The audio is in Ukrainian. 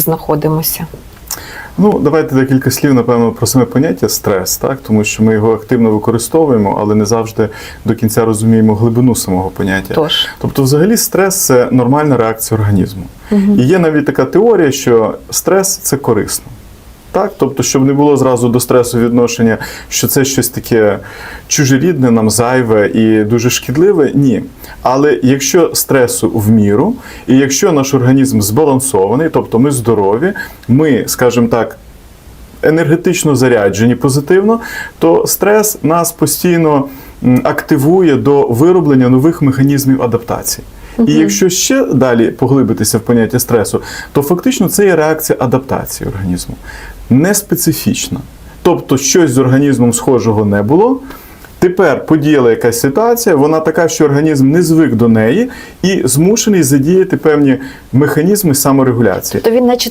знаходимося? Ну, давайте декілька слів, напевно, про саме поняття стрес, так? тому що ми його активно використовуємо, але не завжди до кінця розуміємо глибину самого поняття. Тож Тобто, взагалі, стрес це нормальна реакція організму. І є навіть така теорія, що стрес це корисно. Так, тобто, щоб не було зразу до стресу відношення, що це щось таке чужорідне, нам зайве і дуже шкідливе. Ні. Але якщо стресу в міру, і якщо наш організм збалансований, тобто ми здорові, ми, скажімо так, енергетично заряджені позитивно, то стрес нас постійно активує до вироблення нових механізмів адаптації. І якщо ще далі поглибитися в поняття стресу, то фактично це є реакція адаптації організму, не специфічна. Тобто щось з організмом схожого не було. Тепер подіяла якась ситуація, вона така, що організм не звик до неї і змушений задіяти певні механізми саморегуляції. то він, наче